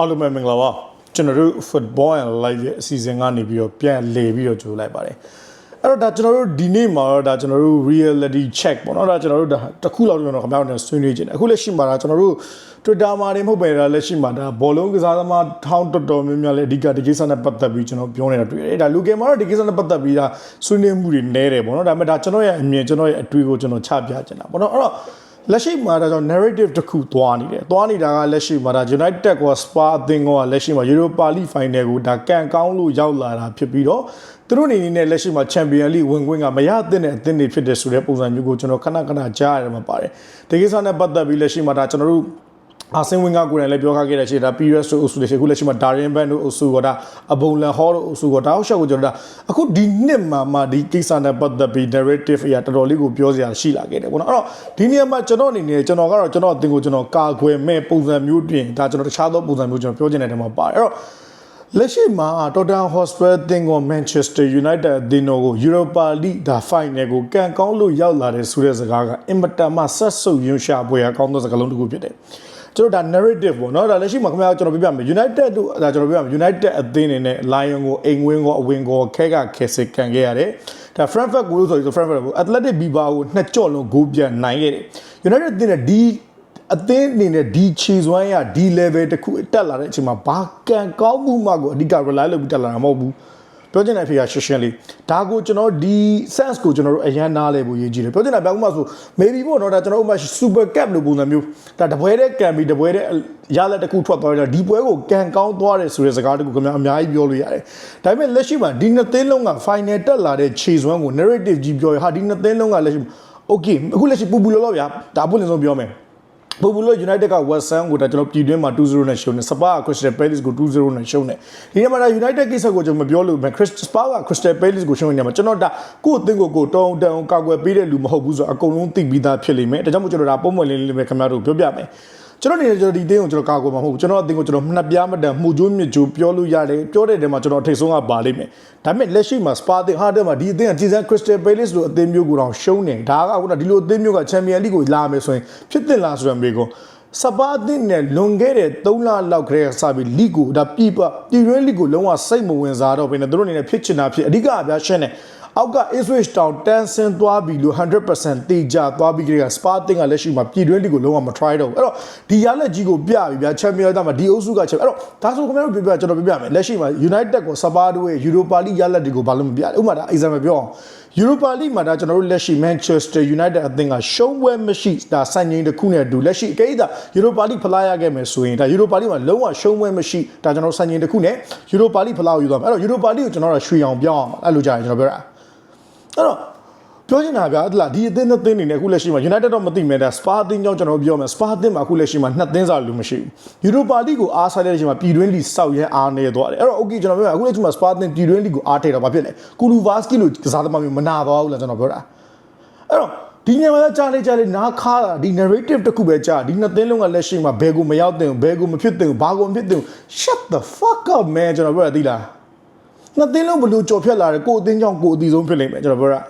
အားလုံးပဲမင်္ဂလာပါကျွန်တော်တို့ football and live ရဲ့အစီအစဉ်ကနေပြီးတော့ပြန်လေပြီးတော့ကြိုလိုက်ပါတယ်အဲ့တော့ဒါကျွန်တော်တို့ဒီနေ့မှာတော့ဒါကျွန်တော်တို့ reality check ပေါ့နော်ဒါကျွန်တော်တို့ဒါတစ်ခုလောက်ကျွန်တော်ခင်ဗျားတို့နဲ့ဆွေးနွေးခြင်းတယ်အခုလက်ရှိမှာဒါကျွန်တော်တို့ Twitter မှာနေမဟုတ်ပဲဒါလက်ရှိမှာဒါဘောလုံးကစားသမားထောင်းတော်တော်များများလည်းအဓိကဒီကိစ္စနဲ့ပတ်သက်ပြီးကျွန်တော်ပြောနေတာတွေ့တယ်ဒါလူကယ်မှာတော့ဒီကိစ္စနဲ့ပတ်သက်ပြီးဒါဆွေးနွေးမှုတွေနဲတယ်ပေါ့နော်ဒါပေမဲ့ဒါကျွန်တော်ရဲ့အမြင်ကျွန်တော်ရဲ့အတွေ့ကိုကျွန်တော်ချပြချင်တာပေါ့နော်အဲ့တော့ လက်ရှိမှာဒါကြောင့် narrative တစ်ခုသွားနေတယ်သွားနေတာကလက်ရှိမှာဒါ United က Spa အသင်းကလက်ရှိမှာ Europa League Final ကိုဒါကန်ကောင်းလို့ရောက်လာတာဖြစ်ပြီးတော့သူတို့အနေနဲ့လက်ရှိမှာ Champion League ဝင်ခွင့်ကမရသင့်တဲ့အသင်းတွေဖြစ်တဲ့ဆိုတဲ့ပုံစံမျိုးကိုကျွန်တော်ခဏခဏကြားရတယ်မှာပါတယ်ဒီကိစ္စနဲ့ပတ်သက်ပြီးလက်ရှိမှာဒါကျွန်တော်တို့ အာဆင်ဝင်ကကိုယ်တိုင်လည်းပြောခဲ့တဲ့ရှေ့ဒါ PS တို့အုပ်စုတွေရှေ့ခုလက်ရှိမှာ Darren Ban တို့အုပ်စုကဒါအဘုံလန်ဟောတို့အုပ်စုကဒါအောက်ရှောက်ကိုကျွန်တော်ဒါအခုဒီနှစ်မှာမှဒီကိစ္စနဲ့ပတ်သက်ပြီး narrative အရာတော်တော်လေးကိုပြောစရာရှိလာခဲ့တယ်ပေါ့နော်အဲ့တော့ဒီနေရာမှာကျွန်တော်အနေနဲ့ကျွန်တော်ကတော့ကျွန်တော်အတင်ကိုကျွန်တော်ကာကွယ်မဲ့ပုံစံမျိုးတွင်ဒါကျွန်တော်တခြားသောပုံစံမျိုးကျွန်တော်ပြောချင်တဲ့နေရာမှာပါတယ်အဲ့တော့လက်ရှိမှာ Tottenham Hotspur တင်ကို Manchester United အသင်းတော်ကို Europa League ဒါ Final ကိုကန်ကောင်းလို့ရောက်လာတဲ့ဆိုတဲ့စကားကအင်မတန်မှဆက်ဆုပ်ရွံ့ရှာပွဲအကောင်းသောစကားလုံးတစ်ခုဖြစ်တယ် ကျွန်တော်ဒါ narrative ပေါ့နော်ဒါလက်ရှိမှာခင်ဗျားကျွန်တော်ပြပြမယ် United တို့ဒါကျွန်တော်ပြပြမယ် United အသင်းနေနဲ့ Lion ကိုအိမ်ဝင်းကိုအဝင်ကိုခဲကခဲစစ်ကန်ခဲ့ရတယ်ဒါ Frankfurt ကိုလို့ဆိုပြီး Frankfurt ကို Athletic Bilbao ကိုနှစ်ကြော့လုံးဂိုးပြန်နိုင်ခဲ့တယ် United အသင်းနဲ့ဒီအသင်းအနေနဲ့ဒီခြေစွမ်းရဒီ level တခုတက်လာတဲ့အချိန်မှာဘာကန်ကောင်းမှုမှကိုအဓိက rely လုပ်ပြီးတက်လာတာမဟုတ်ဘူး ပြောချင်တဲ့အဖေကရှင်းရှင်းလေးဒါကိုကျွန်တော်ဒီ sense ကိုကျွန်တော်တို့အရန်နားလဲဖို့ရည်ကြီးတယ်ပြောချင်တာပြောင်းမှဆို maybe ပေါ့နော်ဒါကျွန်တော်တို့မှ super cap လို့ပုံစံမျိုးဒါတပွဲတဲ့ကန်ပြီးတပွဲတဲ့ရလက်တစ်ခုထွက်သွားတော့ဒီပွဲကိုကန်ကောင်းသွားတယ်ဆိုတဲ့စကားတခုခင်ဗျာအများကြီးပြောလို့ရတယ်ဒါပေမဲ့လက်ရှိမှာဒီနှစ်သင်းလုံးက final တက်လာတဲ့ခြေစွမ်းကို narrative ကြီးပြောရဟာဒီနှစ်သင်းလုံးကလက်ရှိ okay အခုလက်ရှိပူပူလောလောဗျာဒါပွင့်လင်းဆုံးပြောမယ် ဘူဘူလို United က West Ham ကိုဒါကျွန်တော်ပြည်တွင်းမှာ2-0နဲ့ရှုံးနေစပါက Crystal Palace ကို2-0နဲ့ရှုံးနေဒီနေ့မှာဒါ United ကိစ္စကိုကျွန်တော်မပြောလို့ပဲ Crystal Spa က Crystal Palace ကိုရှုံးနေမှာကျွန်တော်ဒါကိုယ့်အသင်းကိုကိုတောင်းတန်ကာကွယ်ပေးတဲ့လူမဟုတ်ဘူးဆိုတော့အကုန်လုံးသိပြီးသားဖြစ်လိမ့်မယ်ဒါကြောင့်မို့ကျွန်တော်ဒါပုံမှန်လေးလေးပဲခင်ဗျားတို့ပြောပြမယ် ကျွန်တော်အနေနဲ့ကျွန်တော်ဒီအသင်းကိုကျွန်တော်ကာကွယ်မှာမဟုတ်ဘူးကျွန်တော်အသင်းကိုကျွန်တော်နှစ်ပြားမတန်မှုကျိုးမြစ်ကျိုးပြောလို့ရတယ်ပြောတဲ့တဲမှာကျွန်တော်ထိတ်ဆုံးကပါလိမ့်မယ်ဒါပေမဲ့လက်ရှိမှာ Spa အသင်းဟာတဲ့မှာဒီအသင်းကဂျီဇန် Crystal Palace လို့အသင်းမျိုးကိုတော့ရှုံးနေဒါကခုနဒီလိုအသင်းမျိုးက Champion League ကိုလာမယ်ဆိုရင်ဖြစ်တင်လားဆိုတဲ့မေးခွန်းစပါးအသင်းနဲ့လွန်ခဲ့တဲ့3လလောက်ခရဲစပြီးလိကိုဒါပြည်ပပြည်တွင်းလိကိုလုံးဝစိတ်မဝင်စားတော့ဘဲနဲ့သူတို့အနေနဲ့ဖြစ်ချင်တာဖြစ်အဓိကအပြားရှင်းတယ် အောက်က Ipswich Town တန်းဆင်းသွားပြီလို့100%တေချာသွားပြီးကြတဲ့ Spa အသင်းကလက်ရှိမှာပြည်တွင်းလိကိုလုံးဝမ try တော့ဘူးအဲ့တော့ဒီရလက်ကြီးကိုပြပြီဗျာ Champions League မှာဒီအုပ်စုက Champions အဲ့တော့ဒါဆိုခင်ဗျားတို့ပြပြကျွန်တော်ပြပြမယ်လက်ရှိမှာ United ကို Spa တို့ရဲ့ Europa League ရလက်တွေကိုဘာလို့မပြလဲဥပမာဒါ example ပြောအောင် Europa League မှာဒါကျွန်တော်တို့လက်ရှိ Manchester United အသင်းကရှုံးပွဲမရှိဒါစံချိန်တစ်ခုနဲ့အတူလက်ရှိအကိစ္စ Europa League ဖလားရခဲ့မယ်ဆိုရင်ဒါ Europa League မှာလုံးဝရှုံးပွဲမရှိဒါကျွန်တော်တို့စံချိန်တစ်ခုနဲ့ Europa League ဖလားကိုယူသွားမယ်အဲ့တော့ Europa League ကိုကျွန်တော်တို့ရွှေအောင်ပြောင်းအောင်အဲ့လိုကြာရင်ကျွန်တော်ပြောတာ အဲ့တော့ပြောချင်တာဗျာဟလာဒီအသင်းနှစ်သင်းနေနဲ့အခုလက်ရှိမှာ United တော့မသိမယ်ဒါ Spa အသင်းကြောင့်ကျွန်တော်ပြောမယ် Spa အသင်းမှာအခုလက်ရှိမှာနှစ်သင်းစာလူမရှိဘူး Europa League ကိုအားဆိုင်တဲ့အချိန်မှာပြည်တွင်းလီစောက်ရဲအားနေသွားတယ်အဲ့တော့ okay ကျွန်တော်ပြောမယ်အခုလက်ရှိမှာ Spa အသင်းပြည်တွင်းလီကိုအားထည့်တော့ဘာဖြစ်လဲကူလူဗာစကီလို့ကစားသမားမျိုးမနာသွားဘူးလားကျွန်တော်ပြောတာအဲ့တော့ဒီညမှာကြားလေကြားလေနားခါတာဒီ narrative တစ်ခုပဲကြားဒီနှစ်သင်းလုံးကလက်ရှိမှာဘယ်ကိုမရောက်တင်ဘူးဘယ်ကိုမဖြစ်တင်ဘူးဘာကိုမဖြစ်တင်ဘူး shut the fuck up man ကျွန်တော်ပြောတာသိလား နှစ်သင်းလုံးဘလို့ကြော်ဖြတ်လာတယ်ကိုအသင်းကြောင့်ကိုအတီဆုံးဖြစ်လိမ့်မယ်ကျွန်တော်ပြောတာ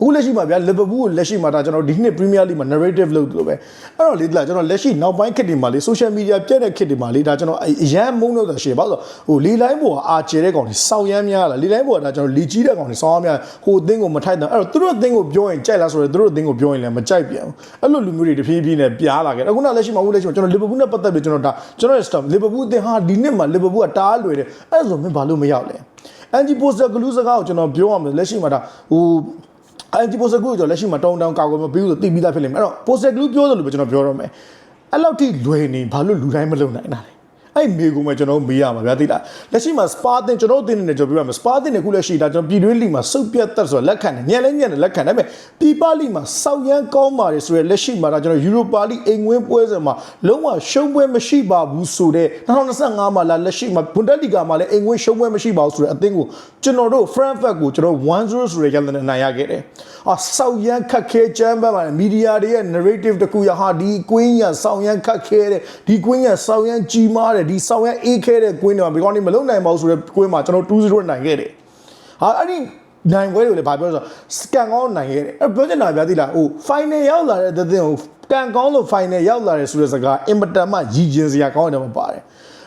အခုလက်ရှိမှာဗျာလီဗာပူးကိုလက်ရှိမှာဒါကျွန်တော်ဒီနှစ် Premier League မှာ narrative လုပ်လို့ပဲအဲ့တော့လေဒီလားကျွန်တော်လက်ရှိနောက်ပိုင်းခေတ်တွေမှာလေ social media ပြည့်တဲ့ခေတ်တွေမှာလေဒါကျွန်တော်အရန်မုန်းလို့ဆိုရှေ့ပါဆိုဟိုလီလိုင်းပေါ်ကအာကျဲတဲ့ကောင်တွေစောင်းရမ်းများလားလီလိုင်းပေါ်ကဒါကျွန်တော်လီကြီးတဲ့ကောင်တွေစောင်းရမ်းများဟိုအသင်းကိုမထိုက်တော့အဲ့တော့သူတို့အသင်းကိုပြောရင်ကြိုက်လားဆိုတော့သူတို့အသင်းကိုပြောရင်လည်းမကြိုက်ပြန်ဘူးအဲ့လိုလူမျိုးတွေတဖြည်းဖြည်းနဲ့ပြားလာခဲ့အခုနလက်ရှိမှာအခုလက်ရှိမှာကျွန်တော်လီဗာပူးနဲ့ပတ်သက်ပြီးကျွန်တော်ဒါကျွန်တော်ရဲ့ stuff လီဗာပူးအသင်းဟာဒီနှစ်မှာလီဗာပူးကတားလွယ်တယ်အဲ့ဆိုမင်းဘာလို့မရောက်လဲအန်ဂျီပိုစတာဂလူးစကားကိုကျွန်တော်ပြောရမယ်လက်ရှိမှာဒါဟို အန်ဂျီပိုစတာဂလူးကိုကျွန်တော်လက်ရှိမှာတောင်းတောင်းကာကွယ်မပြီးဘူးဆိုသိပြီးသားဖြစ်လိမ့်မယ်အဲ့တော့ပိုစတာဂလူးပြောသလိုပဲကျွန်တော်ပြောရမယ်အဲ့လောက်ထိလွယ်နေဘာလို့လူတိုင်းမလုံနိုင်တာလဲ အဲ့မေကိုမှကျွန်တော်မေးရမှာဗျာသိလားလက်ရှိမှာစပါတင်ကျွန်တော်တင်နေတယ်ကျွန်တော်ပြောရမယ်စပါတင်နေခုလက်ရှိဒါကျွန်တော်ပြည်တွင်းလီမှာစုပ်ပြတ်သက်ဆိုတော့လက်ခံတယ်ညံလဲညံတယ်လက်ခံတယ်ဒါပေမဲ့ပြည်ပလီမှာစောက်ရမ်းကောင်းပါတယ်ဆိုရယ်လက်ရှိမှာဒါကျွန်တော်ယူရိုပါလီအိမ်ဝင်းပွဲစဉ်မှာလုံးဝရှုံးပွဲမရှိပါဘူးဆိုတဲ့2025မှာလာလက်ရှိမှာဘွန်ဒက်လီဂါမှာလည်းအိမ်ဝင်းရှုံးပွဲမရှိပါဘူးဆိုတဲ့အသင်းကိုကျွန်တော်တို့ Frankfurt ကိုကျွန်တော်1-0ဆိုရယ်ရန်တဲ့နိုင်ရခဲ့တယ်အာစောက်ရမ်းခက်ခဲချမ်းပန်းပါတယ်မီဒီယာတွေရဲ့ narrative တကူရဟာဒီကွင်းရစောက်ရမ်းခက်ခဲတဲ့ဒီကွင်းရစောက်ရမ်းကြီးမားတယ်ဒီစောက်ရမ်းအေးခဲတဲ့ကွင်းတွေမှာဒီကောင်နေမလုံနိုင်ပါဘူးဆိုတဲ့ကွင်းမှာကျွန်တော်2-0နိုင်ခဲ့တယ်ဟာအဲ့ဒီနိုင်ပွဲတွေကိုလည်းဗာပြောဆိုစကန်ကောင်းနိုင်ခဲ့တယ်အဲ့ပြောချင်တာဗျာသိလားဟို final ရောက်လာတဲ့တဲ့တင်ကိုကံကောင်းလို့ final ရောက်လာတယ်ဆိုတဲ့စကားအင်မတန်မှရည်ကျင်စရာကောင်းတယ်မှာပါတယ်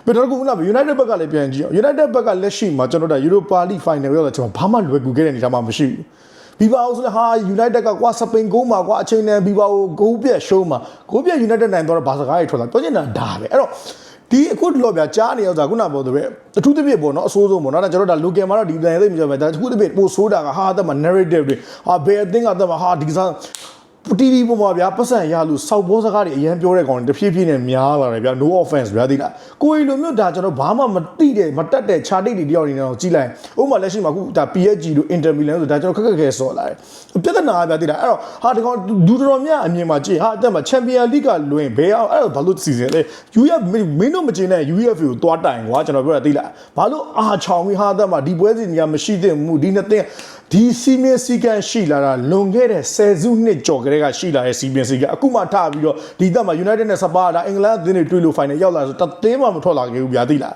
ပြီးတော့ခုနက United ဘက်ကလည်းပြန်ကြည့်အောင် United ဘက်ကလက်ရှိမှာကျွန်တော်တို့ Europa League final ရောက်လာကျွန်တော်ဘာမှလွယ်ကူခဲ့တဲ့အနေအထားမှမရှိဘူးဘီဘာအိုဆိုလည်းဟာ United ကကွာစပိန်ဂိုးမှာကွာအချိန်နဲ့ဘီဘာအိုဂိုးပြက်ရှုံးမှာဂိုးပြက် United နိုင်တော့ဘာစကားတွေထွက်လာပြောချင်တာဒါပဲအဲ့တော့ ဒီအခုလောဗျာကြားနေရတာခုနပြောတဲ့ပဲအထူးသဖြင့်ပေါ့နော်အဆိုးဆုံးပေါ့နော်ဒါကျွန်တော်တို့ဒါ local မှာတော့ဒီတိုင်းသိမကြပဲဒါအထူးသဖြင့်ပိုဆိုးတာကဟာအသက်မှာ narrative တွေဟာဘယ်အသင်းကအသက်မှာဟာဒီစား TV ပေါ်မှာဗျာပတ်စံရလို့စောက်ဘောစကားတွေအရင်ပြောတဲ့ကောင်တွေတဖြည်းဖြည်းနဲ့များလာတယ်ဗျာ no offense ဗျာသိလားကိုယ်လိုမျိုးဒါကျွန်တော်ဘာမှမသိတဲ့မတက်တဲ့ခြာတိတ်တွေတယောက်အနေနဲ့တော့ကြီးလိုက်ဥပမာလက်ရှိမှာအခုဒါ PSG တို့ Inter Milan ဆိုဒါကျွန်တော်ခက်ခက်ခဲဆော်လာတယ်ပြဿနာကဗျာသိလားအဲ့တော့ဟာဒီကောင်ဒူတော်များအမြင်မှာကြည့်ဟာအတက်မှာ Champion League ကလွင်ဘယ်အောင်အဲ့တော့ဘာလို့စီစဉ်လဲ UF မင်းတို့မကျင်တဲ့ UF ကိုသွားတိုင်ကွာကျွန်တော်ပြောတာသိလားဘာလို့အာချောင်ပြီးဟာအတက်မှာဒီပွဲစဉ်ကြီးမရှိသင့်ဘူးဒီနှစ်သင်း ဒီစီမင်းစီကန်ရှိလာတာလွန်ခဲ့တဲ့10စုနှစ်ကျော်ကလေးကရှိလာတဲ့စီမင်းစီကန်အခုမှထပြီးတော့ဒီတက်မှာ United နဲ့စပါတာအင်္ဂလန်အသင်းတွေတွေ့လို့ final ရောက်လာဆိုတသင်းမှမထွက်လာခဲ့ဘူးဗျာသိလား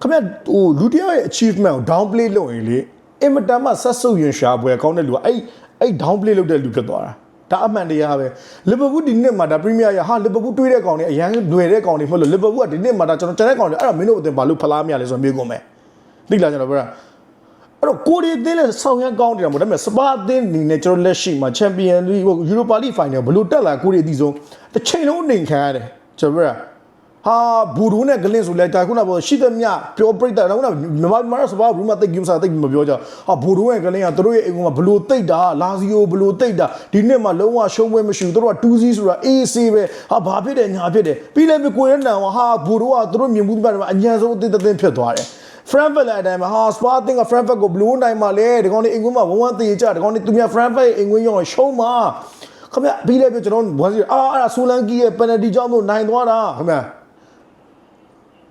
ခင်ဗျဟိုလူတယောက်ရဲ့ achievement ကို down play လုပ်ရင်လေအင်မတန်မှဆက်စုပ်ရင်ရှာပွဲကောင်းတဲ့လူကအဲ့အဲ့ down play လုပ်တဲ့လူဖြစ်သွားတာဒါအမှန်တရားပဲလီဗာပူးဒီနှစ်မှာဒါပရီးမီးယားရဟာလီဗာပူးတွေးတဲ့ကောင်တွေအရန်ຫນွယ်တဲ့ကောင်တွေမဟုတ်လို့လီဗာပူးကဒီနှစ်မှာဒါကျွန်တော်ကျန်တဲ့ကောင်တွေအဲ့ဒါမင်းတို့အတင်ဘာလို့ဖလားမရလဲဆိုတော့မေးကုန်မယ်သိလားကျွန်တော်ပြောတာ အဲ့တော့ကိုရီအသင်းနဲ့ဆောင်ရမ်းကောင်းနေတာမဟုတ်ဒါပေမဲ့စပါအသင်းအနေနဲ့ကျွန်တော်လက်ရှိမှာချန်ပီယံလိဟိုယူရိုပါလိဖိုင်နယ်ဘလို့တက်လာကိုရီအသီးဆုံးတစ်ချိန်လုံးနေခံရတယ်ကျွန်တော်ပြောတာဟာဘူဒူနဲ့ဂလင်းဆိုလဲဒါခုနကပြောရှိသမျှပြောပြိတ္တာတော့ခုနမြန်မာမြန်မာစပါဘူးမသိကိမစားသိမပြောကြဟာဘူဒူနဲ့ဂလင်းကတို့ရဲ့အိမ်ကဘလို့တိတ်တာလာစီယိုဘလို့တိတ်တာဒီနှစ်မှာလုံးဝရှုံးပွဲမရှိဘူးတို့က2စီးဆိုတာအေးဆေးပဲဟာဘာဖြစ်တယ်ညာဖြစ်တယ်ပြီးလည်းမကိုရဲနံဟာဘူဒူကတို့မြင်မှုတွေမှာအញ្ញံဆုံးအသင်းတစ်သင်းဖြစ်သွားတယ် Frankfurt လည်းအတိုင်းမှာဟာ Spa တင်က Frankfurt ကို blue နိုင်မှာလေဒီကောင်လေးအင်္ဂွန်းမှာဝဝတေးကြဒီကောင်လေးသူများ Frankfurt အင်္ဂွန်းရောရှုံးမှာခင်ဗျပြီးလည်းပြကျွန်တော်ဝန်စီအာအဲ့ဒါဆိုလန်ကီရဲ့ penalty ကြောင့်မို့နိုင်သွားတာခင်ဗျ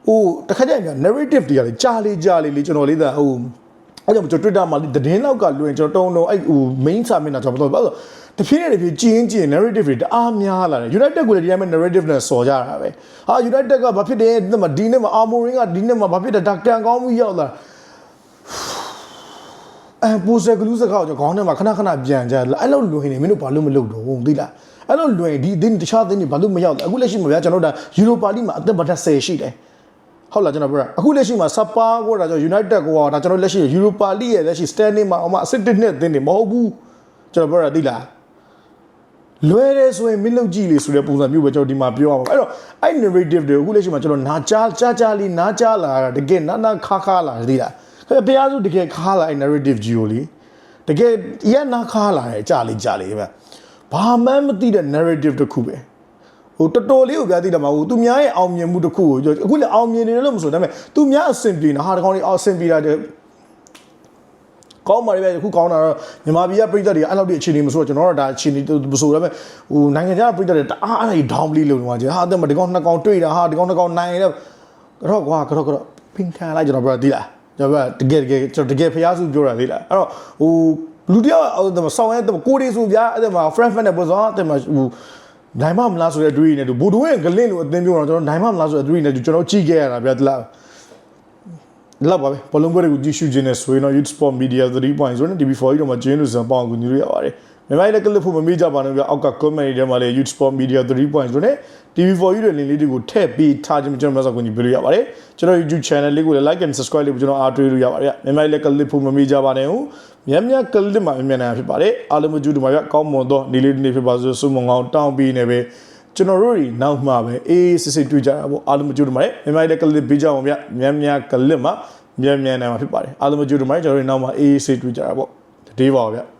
ဟိုတခါကျရင် narrative တွေကလေကြားလေးကြားလေးလေကျွန်တော်လေးသာဟို အဲ့ကြောင့်ကျွန်တော် Twitter မှာသတင်းလောက်ကလွင်ကျွန်တော်တုံးတုံးအဲ့ဟို main စာမျက်နှာကျွန်တော်ဘာလို့တဖြည်းနဲ့တဖြည်းကျင်းကျင်း narrative တွေတအားများလာတယ် United ကိုလည်းဒီတိုင်းပဲ narrative နဲ့စော်ကြတာပဲဟာ United ကဘာဖြစ်တယ်ဒီမှာဒီနေ့မှာ Amorim ကဒီနေ့မှာဘာဖြစ်တယ်ဒါကန်ကောင်းမှုရောက်လာအဲပိုစကလူးစကားကိုကျွန်တော်ခေါင်းထဲမှာခဏခဏပြန်ကြအဲ့လိုလွင်နေမင်းတို့ဘာလို့မလုပ်တော့ဘူးသိလားအဲ့လိုလွင်ဒီဒီတခြားသင်းတွေဘာလို့မရောက်လဲအခုလက်ရှိမှာဗျာကျွန်တော်တို့ဒါ Europa League မှာအသက်ဘတ်10ရှိတယ် ဟုတ်လားကျွန်တော်ပြောတာအခုလက်ရှိမှာစပါကိုဒါကျွန်တော် United ကိုဒါကျွန်တော်လက်ရှိ Europa League ရဲ့လက်ရှိ standing မှာအမအစ်တစ်နှစ်အသင်းတွေမဟုတ်ဘူးကျွန်တော်ပြောတာသိလားလွယ်တယ်ဆိုရင်မင်းလုပ်ကြည့်လေဆိုတဲ့ပုံစံမျိုးပဲကျွန်တော်ဒီမှာပြောရမှာအဲ့တော့အဲ့ narrative တွေအခုလက်ရှိမှာကျွန်တော်နာကြားကြားကြားလေးနာကြားလာတာတကယ်နာနာခါခါလာသိလားခင်ဗျတရားစုတကယ်ခါလာအဲ့ narrative ကြီးကိုလေတကယ်ရနာခါလာတယ်ကြားလေးကြားလေးပဲဘာမှမသိတဲ့ narrative တစ်ခုပဲ ဟိုတော်တော်လေးကိုပြသိတယ်မှာဟိုသူများရဲ့အောင်မြင်မှုတစ်ခုကိုအခုလည်းအောင်မြင်နေတယ်လို့မဆိုဒါပေမဲ့သူများအဆင်ပြေနေတာဟာတကောင်လေးအောင်အဆင်ပြေတာတဲ့ကောင်းပါလေပဲအခုကောင်းတာတော့မြန်မာပြည်ကပြည်သက်တွေအဲ့လောက်ဒီအခြေအနေမဆိုတော့ကျွန်တော်တို့ဒါအခြေအနေမဆိုဒါပေမဲ့ဟိုနိုင်ငံခြားပြည်သက်တွေတအားအဲ့ဒါ down play လုပ်နေမှာကြီးဟာအဲ့မှာဒီကောင်နှစ်ကောင်တွေ့တာဟာဒီကောင်နှစ်ကောင်နိုင်တယ်ကတော့ကွာကတော့ကတော့ပင်ခံလိုက်ကျွန်တော်ပြောသိလားကျွန်တော်ပြောတကယ်တကယ်ကျွန်တော်တကယ်ဖျားစုပြောတာသိလားအဲ့တော့ဟိုလူတယောက်အဲ့ဒါဆောင်းရဲကိုရီဆိုဗျာအဲ့ဒါမှာ friend friend နဲ့ပြောဆိုအဲ့ဒါမှာဟို နိုင်မမလားဆိုတဲ့အတွေ့အကြုံနဲ့ဘူဒိုရဲ့ဂလင့်လို့အသင်းပြောတော့ကျွန်တော်နိုင်မမလားဆိုတဲ့အတွေ့အကြုံနဲ့ကျွန်တော်ကြည့်ခဲ့ရတာဗျာသိလားလောက်ပါပဲဘလုံးပွဲတွေကိုကြည့်ရှုခြင်းနဲ့ဆိုရင်တော့ Youth Sport Media 3.0နဲ့ TV4 ကြီးတော့မှကျင်းလို့စံပေါအောင်ကူညီလို့ရပါတယ်မြန်မာလည်းကလစ်ဖို့မမေ့ကြပါနဲ့ဗျအောက်က comment တွေထဲမှာလည်း Youth Sport Media 3.0နဲ့ TV4 ကြီးတွေလင်းလေးတွေကိုထည့်ပြီးထားခြင်းကျွန်တော်များစွာကူညီပေးလို့ရပါတယ်ကျွန်တော် YouTube channel လေးကိုလည်း like and subscribe လေးကိုကျွန်တော်အားတွေးလို့ရပါတယ်မြန်မာလည်းကလစ်ဖို့မမေ့ကြပါနဲ့ဟုတ် မြန်မြန်ကလစ်မှာမြန်မြန်နိုင်ဖြစ်ပါတယ်အားလုံးမကြည့်တို့မှာဗျကောင်းမွန်သောနေ့လေးနေ့ဖြစ်ပါစို့ဆုမွန်ကောင်းတောင်းပြီးနေပဲကျွန်တော်တို့တွေနောက်မှပဲအေးစစ်စစ်တွေ့ကြတာပေါ့အားလုံးမကြည့်တို့မှာမြန်မာလည်းကလစ်ပေးကြအောင်ဗျမြန်မြန်ကလစ်မှာမြန်မြန်နိုင်မှာဖြစ်ပါတယ်အားလုံးမကြည့်တို့မှာကျွန်တော်တို့နောက်မှအေးစစ်တွေ့ကြတာပေါ့တတိပါဗျ